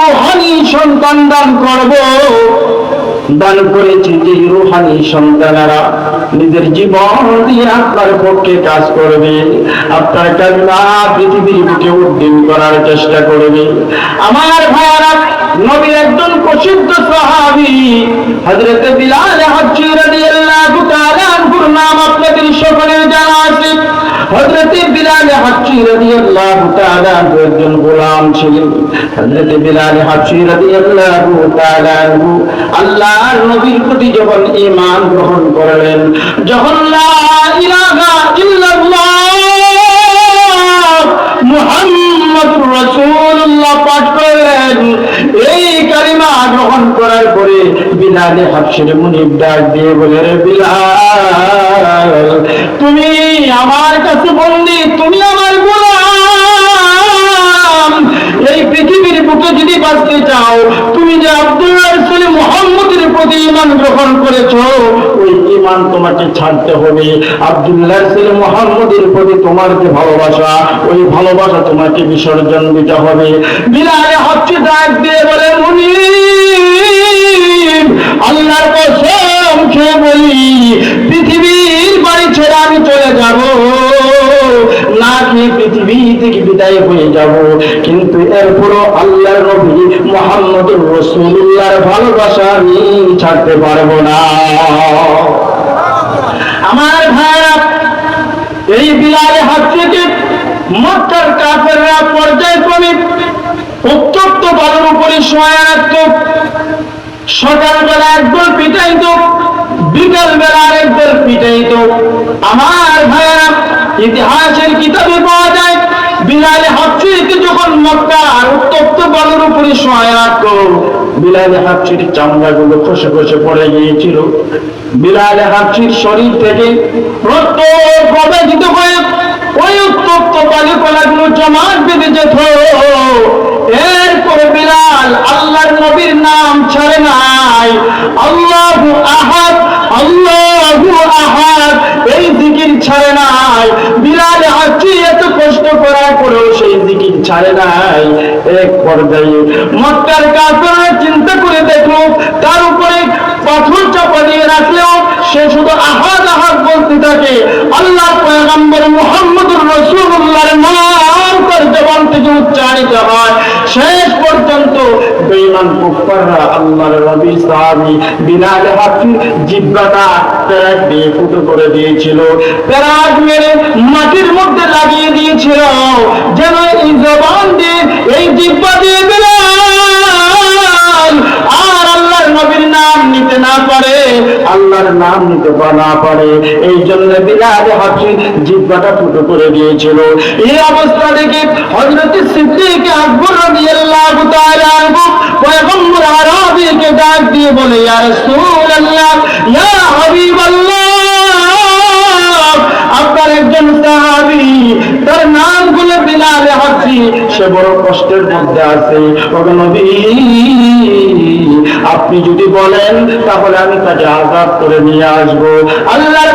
Rouhani সন্তান দান করব। দান করেছি যে রুহানি সন্তানেরা নিজের জীবন দিয়ে আপনার পক্ষে কাজ করবে, আপনার কালিমা পৃথিবীর বুকে উদ্দিন করার চেষ্টা করবে। আমার ভাইয়ারা, নবীর একজন প্রসিদ্ধ সাহাবী, হযরত বিলাল হাবশী রাদিয়াল্লাহু তাআলা আনহুর নাম আপনাদের সকলের জানা আছে। বিলাল আল্লাহর নবীর প্রতি যখন ঈমান গ্রহণ করলেন যখন লা ইলাহা গ্রহণ করার পরে বিলালে হাফসের মুনিব ডাক দিয়ে বলে, রে বিলাল, তুমি আমার কাছে বন্দি, তুমি আমার গোলাম। পৃথিবীর যদি বাঁচতে চাও, তুমি যে আব্দুল্লাহ রসুল মোহাম্মদের প্রতি ইমান গ্রহণ করেছ, ওই ইমান তোমাকে ছাড়তে হবে। আব্দুল্লাহ রসুল মোহাম্মদের প্রতি তোমার যে ভালোবাসা, ওই ভালোবাসা তোমাকে বিসর্জন দিতে হবে। বিলালে হচ্ছে ডাক দিয়ে বলে মুনি আল্লাহর কসম খেয়ে বলি, পৃথিবীর বাড়ি ছেড়ে আমি চলে যাব। না খেয়ে পৃথিবী থেকে বিদায় হয়ে যাব। কিন্তু এরপরও মোহাম্মদুর রসুল্লাহর ভালোবাসা আমি ছাড়তে পারব না। আমার ভাইরা, এই বিলালে হাত থেকে মক্কার কাফেররা পর্যায়ক্রমে উত্তপ্ত বালুর উপরে শোয়া রাখত। সকালবেলা একদল পিটাইত বিকাল বেলা আরেকদল পিটাইত। আমার ভাইয়েরা ইতিহাসের কিতাবে পাওয়া যায়, বিলালে হাফসিরকে যখন মক্কার উত্তপ্ত বালুর উপরে শোয়া রাখত বিলালে হাফসির চামড়াগুলো খসে খসে পড়ে গিয়েছিল। বিলালে হাফসির শরীর থেকে হয়ে, ওই উত্তপ্ত বালুকলাগুলো জমাট বেঁধে যেত। এরপরে বিলাল আল্লাহর নবীর নাম ছাড়ে নাই। আল্লাহু আহাদ আল্লাহু আহাদ, এই জিকির ছাড়ে নাই। বিলাল এত করার পরেও সেই জিকির ছাড়ে নাই। এক পর্যায়ে মক্কার চিন্তা করে দেখল, তার উপরে পাথর চাপা দিয়ে রাখলেও সে শুধু আহাদ আহাদ বলতে থাকে, আল্লাহ পয়গম্বর মোহাম্মদুর রসুল্লাহর নাম তার জবান থেকে উচ্চারিত হয়। শেষ পর্যন্ত বেঈমান কুফাররা আল্লাহর নবী সাহাবী জিব্বাটা দিয়ে ফুটো করে দিয়েছিল। মেরে মাটির মধ্যে লাগিয়ে দিয়েছিল। যেন এই জবান দিয়ে, এই জিব্বা দিয়ে বিলাল আর আল্লাহর নবীর নাম নিতে না পারে, আল্লাহর নাম নিতে না পারে, এই জন্য বিলাল হাফি জিব্বাটা ফুটো করে দিয়েছিল। এই অবস্থা দেখে হযরত সিদ্দিক আকবর রাদিয়াল্লাহু তাআলা পয়গম্বর আরবীকে ডাক দিয়ে বলে, ইয়া আপনার একজন সাহাবী, তার নামগুলো বিলাল হাফি সে বড় কষ্টের মধ্যে আছে। আপনি যদি বলেন, তাহলে আমি তাকে আজাদ করে নিয়ে আসব। আল্লাহর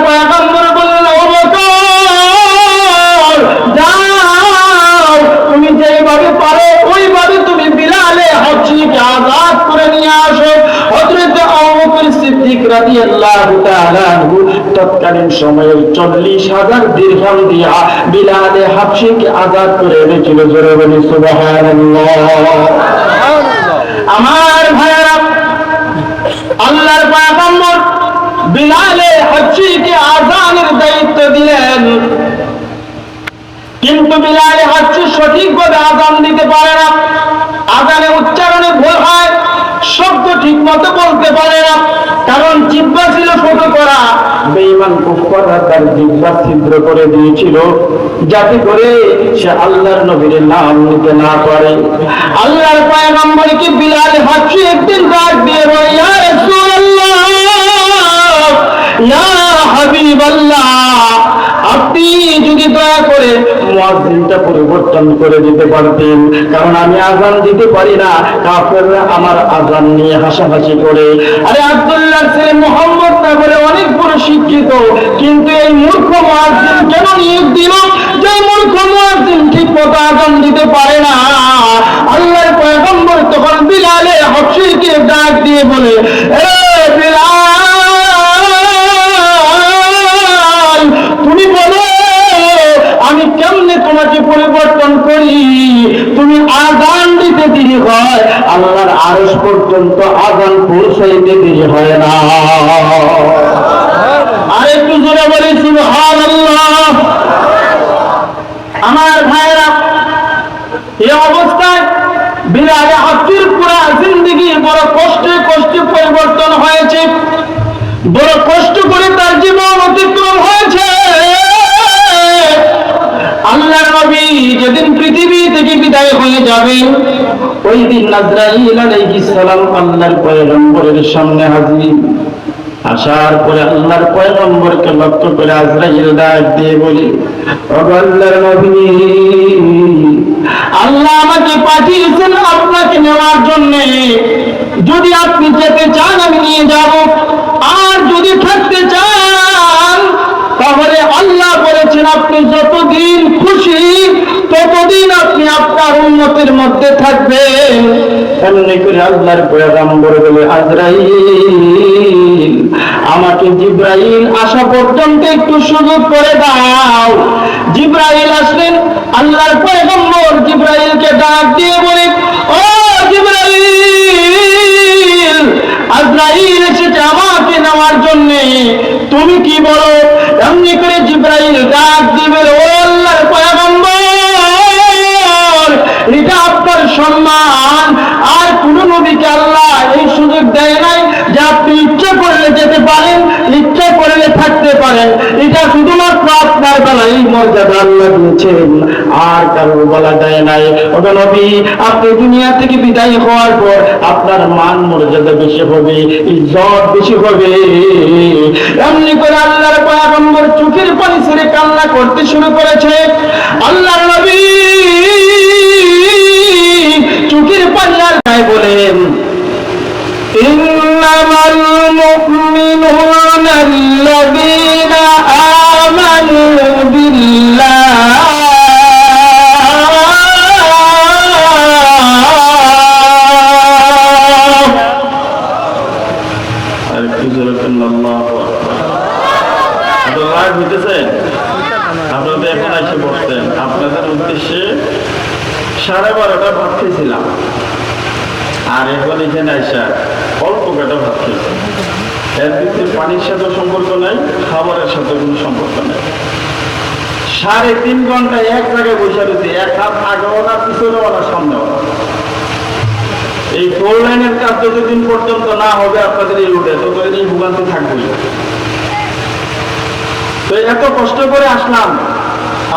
রাদিয়াল্লাহু তাআলা তৎকালীন সময়ে 40000 দিরহাম দিয়া বিলালে হাবশিকে আজাদ করে এনেছিল। জোরে বলি, সুবহানাল্লাহ। আমার আল্লাহর বিলালে হাবশিকে আজানের দায়িত্ব দিলেন। কিন্তু বিলালে আজান দিতে পারে না। আজানে উচ্চারণে ভুল হয়, শব্দ ঠিক মতো বলতে পারে না। জিব্বা ছিল ছোট করা। বেঈমান কুফাররা তার জিব্বা ছিদ্র করে দিয়েছিল। যাতে করে সে আল্লাহর নবীর নাম নিতে না পারে। আল্লাহর পয়গম্বরকে বিলাল হাচ্ছি একদিন ডাক দিয়ে বলে, ইয়া রাসূলুল্লাহ, ইয়া হাবিবাল্লাহ, আপনি যদি দয়া করে মুয়াজ্জিনটা পরিবর্তন করে দিতে পারতেন। কারণ আমি আজান দিতে পারি না, কাফেররা আমার আজান নিয়ে হাসাহাসি করে। আরে আব্দুল্লাহ ছেলে মোহাম্মদ না বলে অনেক বড় শিক্ষিত, কিন্তু এই মূর্খ মুয়াজ্জিন কেন নিয়োগ দিল? যে মূর্খ মুয়াজ্জিন ঠিক মতো আজান দিতে পারে না। আল্লাহর পয়গম্বর তখন বিলালে হফসিকে ডাক দিয়ে বলে এ তোমাকে পরিবর্তন করি। তুমি আগান দিতে দেরি হয়, আল্লাহর আরস পর্যন্ত আগান পৌঁছাইতে দেরি হয় না। আরেকটু জোরে বলি হার আমার হয়ে ওই দিন সালাম আল্লাহর পয়গম্বরের সামনে হাজির। আসার পরে আল্লাহর পয়গম্বরকে লক্ষ্য করে আজরাইল ডাক দিয়ে বলি আল্লাহর নবী, আল্লাহ আমাকে পাঠিয়েছেন আপনাকে নেওয়ার জন্য। যদি আপনি যেতে চান, আমি নিয়ে যাব। আর যদি থাকতে চান, তাহলে আল্লাহ বলেছেন, আপনি যতদিন খুশি ততদিন আপনি আপনার উন্নতির মধ্যে থাকবেন এমনি করে আল্লাহর পয়গাম্বর বলে, আজরাইল, আমাকে জিব্রাইল আসা পর্যন্ত একটু সুযোগ করে দাও। জিব্রাইল আসলেন, আল্লাহর পয়গম্বর জিব্রাইলকে ডাক দিয়ে বলে, ও জিব্রাইল, আজরাইল এসেছে আমাকে নেওয়ার জন্যে। তুমি কি বলো মর্যাদা আল্লাহ দিয়েছেন আর কারোর বলা দেয় নাই ওটা নবী আপনি দুনিয়া থেকে বিদায় হওয়ার পর আপনার মান মর্যাদা বেশি হবে ইজ্জত বেশি হবে এমনি করে আল্লাহর পয়গম্বর চোখের পানি ছেড়ে কান্না করতে শুরু করেছে আল্লাহর নবী চোখের পানি আর গায়ে বলেন إنما المؤمنون الذين সাথে কোনো সম্পর্ক নেই সাড়ে তিন ঘণ্টা এক জায়গায় বসে রয়েছে, এক হাত আগেও না পিছনেও না সামনেও না এই ফোর লাইনের কাজ যতদিন পর্যন্ত না হবে, আপনাদের এই রুটে ততদিন এই ভোগান্তি থাকবেই। তো এত কষ্ট করে আসলাম,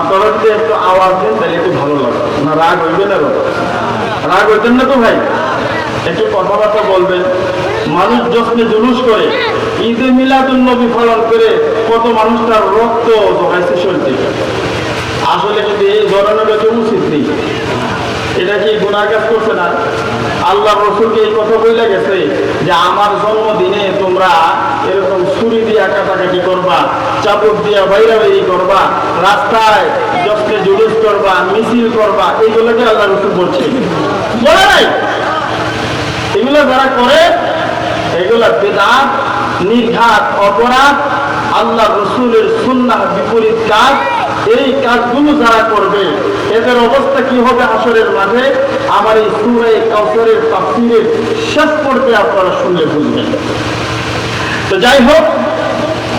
আপনারা যদি একটু আওয়াজ দেন, তাহলে একটু ভালো লাগবে। না, রাগ হইবে না রাগ হইতেন না তো ভাই? একটু কথাবার্তা বলবেন। মানুষ যশ্নে জুলুস করে, ঈদে মিলাদুল নবী পালন করে কত মানুষ তার রক্ত জড়াইছে শরীর। আসলে কিন্তু এই ধরনের উচিত নেই। এটা কি গুনাহ কাজ করছে না? আল্লাহ রসুলকে এই কথা বলে গেছে যে, আমার জন্মদিনে তোমরা এরকম ছুরি দিয়া কাটাকাটি করবা দিয়া বাইরা বাইরি করবা, রাস্তায় যশ্নে জুলুস করবা, মিছিল করবা, এইগুলোকে আল্লাহ রসুল বলছে। বলে নাই। এগুলো যারা করে এগুলা বেদাত, নির্ঘাত, অপরাধ, আল্লাহ রসুলের সুন্নাহ বিপরীত কাজ, এই কাজগুলো যারা করবে, এদের অবস্থা কি হবে আসরের মাঠে? আমার এই সুরে কাউসরের তাফসিরের শেষ পর্বে আপনারা শুনলে বুঝবেন। তো যাই হোক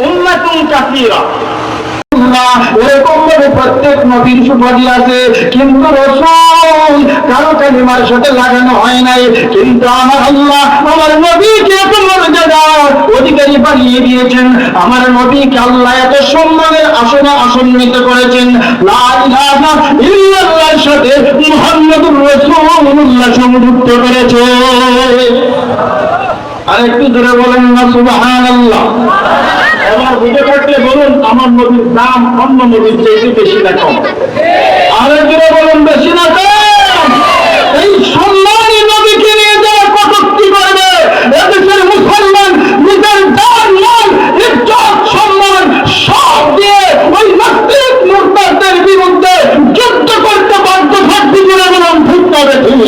উন্নাতুন কাফিরা এরকম ভাবে প্রত্যেক নবীর সুপারি আছে। কিন্তু কারও কালিমার সাথে লাগানো হয় নাই। কিন্তু আমার আল্লাহ আমার নবীকে এত মর্যাদা অধিকারী বানিয়ে দিয়েছেন। আমার নবীকে আল্লাহ এত সম্মানের আসনে আসন্নিত করেছেন। সাথে সংযুক্ত করেছে। আর একটু ধরে বলেন না, সুবহানাল্লাহ। এবার বুঝে থাকলে বলুন, আমার নদীর দাম অন্য নদীর চেয়ে বেশি না কম আরেকজনে বলুন, বেশি না কম এই সম্মানী নবীকে নিয়ে যারা কটুক্তি করবে এদেশের মুসলমান নিজের দান মান ইজ্জত সম্মান সব দিয়ে ওই নাস্তিক মুরতাদের বিরুদ্ধে যুদ্ধ করতে বাধ্য থাকবে বলে বলুন ঠিক তবে ঠিক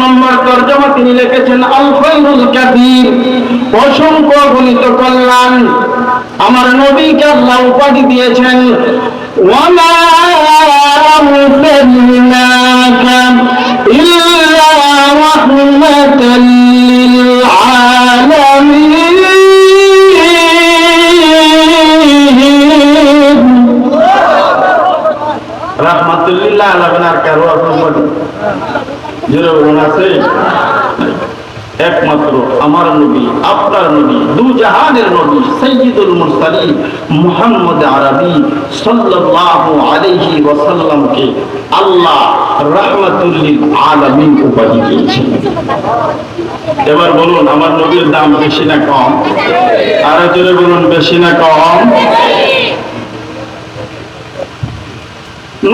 নম্বর তর্জমা তিনি লিখেছেন আল খৈরুল কাদির অসংখ্য গণিত কল্যাণ আমার নবীকে আল্লাহ উপাধি দিয়েছেন। ওয়ামা ইল্লা আমার নবী, আপনার নবী, দু জাহানের নবী সৈয়দুল মুরসালিন মুহাম্মদ আরবি সাল্লাল্লাহু আলাইহি ওয়াসাল্লামকে আল্লাহ রাহমাতুল লিল আলামিন উপাধি দিয়েছেন। এবার বলুন, আমার নবীর দাম বেশি না কম? আরও জোরে বলুন, বেশি না কম?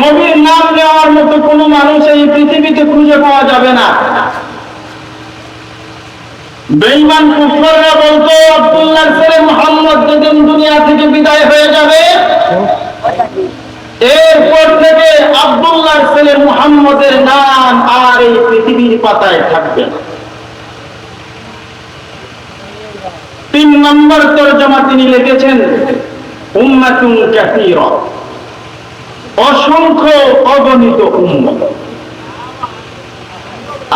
নবীর নাম নেওয়ার মতো কোনো মানুষ এই পৃথিবীতে খুঁজে পাওয়া যাবে না। বেঈমান কুফররা বলতো, আব্দুল্লাহ ছেলে মোহাম্মদ যেদিন দুনিয়া থেকে বিদায় হয়ে যাবে, এরপর থেকে আব্দুল্লাহ ছেলে মুহাম্মদের নাম আর এই পৃথিবীর পাতায় থাকবে না। তিন নম্বর তর্জমা তিনি লিখেছেন, উম্মাতুন কাসীরা, অসংখ্য অগণিত উম্মত।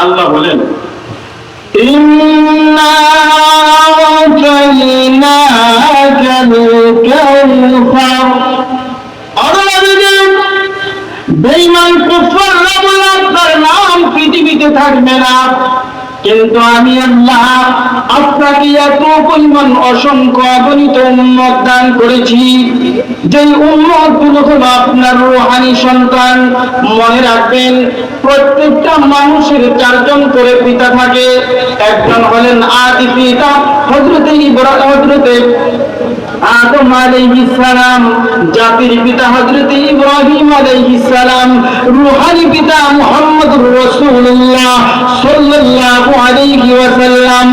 আল্লাহ বলেন إنا أعطيناك الكوثر আরো নবীদের বেঈমান কুফাররা বলে আপনার নাম পৃথিবীতে থাকবে না কিন্তু আমি আল্লাহ আপনাকে এত পরিমাণ অসংখ্য অগণিত উন্মত দান করেছি। যে উন্মতগুলো হলো আপনার রোহানি সন্তান, মনে রাখবেন, প্রত্যেকটা মানুষের চারজন করে পিতা থাকে। একজন হলেন আদি পিতা হজরতে হজরতে আদম আলাইহিস সালাম, জাতির পিতা হযরত ইব্রাহিম আলাইহিস সালাম, রূহানি পিতা মুহাম্মদুর রাসূলুল্লাহ সাল্লাল্লাহু আলাইহি ওয়াসাল্লাম,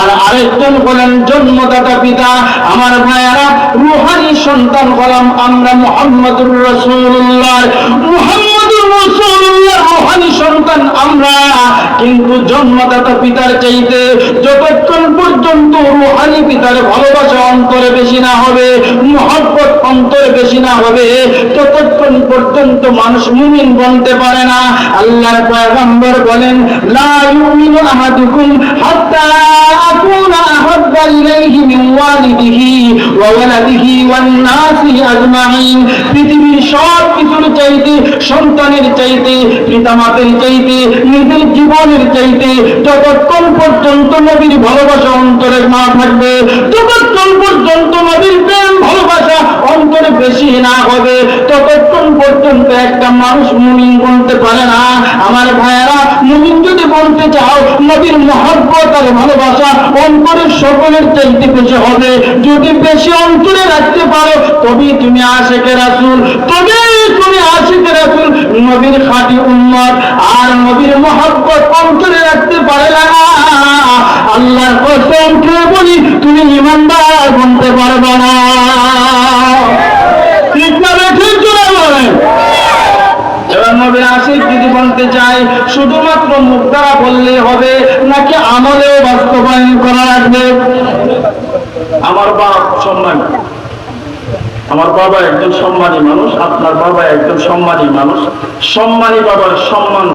আর আরেকজন হলেন জন্মদাতা পিতা আমার ভাইয়ারা, রূহানি সন্তান হলাম আমরা মুহাম্মদুর রাসূলুল্লাহ। মুহাম্মদুর রূহানি সন্তান আমরা। কিন্তু জন্মদাতা পিতার চাইতে যতক্ষণ পর্যন্ত পিতার ভালোবাসা অন্তরে বেশি না হবে, মহব্বত অন্তরে বেশি না হবে, ততক্ষণ পর্যন্ত মানুষ মুমিন বনতে পারে না। আল্লাহর পয়গম্বর বলেন, লা ইউমিনু আহাদুকুম হাত্তা আকুনা মিন ওয়ালিদিহি ওয়া ওয়ালাদিহি ওয়ান নাসি আজমাইন পৃথিবীর সব কিছুর চাইতে, সন্তানের চাইতে, পিতামাতার চাইতে, নিজের জীবনের চাইতে যতক্ষণ পর্যন্ত নবীর ভালোবাসা অন্তরে না থাকবে? ততক্ষণ পর্যন্ত নবীর প্রেম, ভালোবাসা অন্তরে বেশি না হবে? ততক্ষণ পর্যন্ত একটা মানুষ মুমিন বলতে পারে না? আমার ভাইয়েরা মুমিন বলতে চাও, নবীর মহব্বত আর ভালোবাসা অন্তরের সকলের চাইতে বেশি হবে। যদি বেশি অন্তরে রাখতে পারো, তবেই তুমি আশেকে রাসুল। তবেই তুমি আশেকে রাসুল, নবীর খাঁটি উন্মত আর নবীর মহব্বত অন্তরে রাখতে পারে না। আল্লাহর কসম খেয়ে বলি, তুমি ইমানদার বলতে পারবে না ঠিক না ঠিক চলে বলেন নবীর আশিক যদি বলতে চাই, শুধুমাত্র মুখ দ্বারা বললেই হবে, নাকি আমলেও বাস্তবায়ন করা লাগবে? আমার বাপ সম্মান। আমার বাবা একজন সম্মানী মানুষ, আপনার বাবা একজন সম্মানী মানুষ। সম্মানী বাবার সম্মান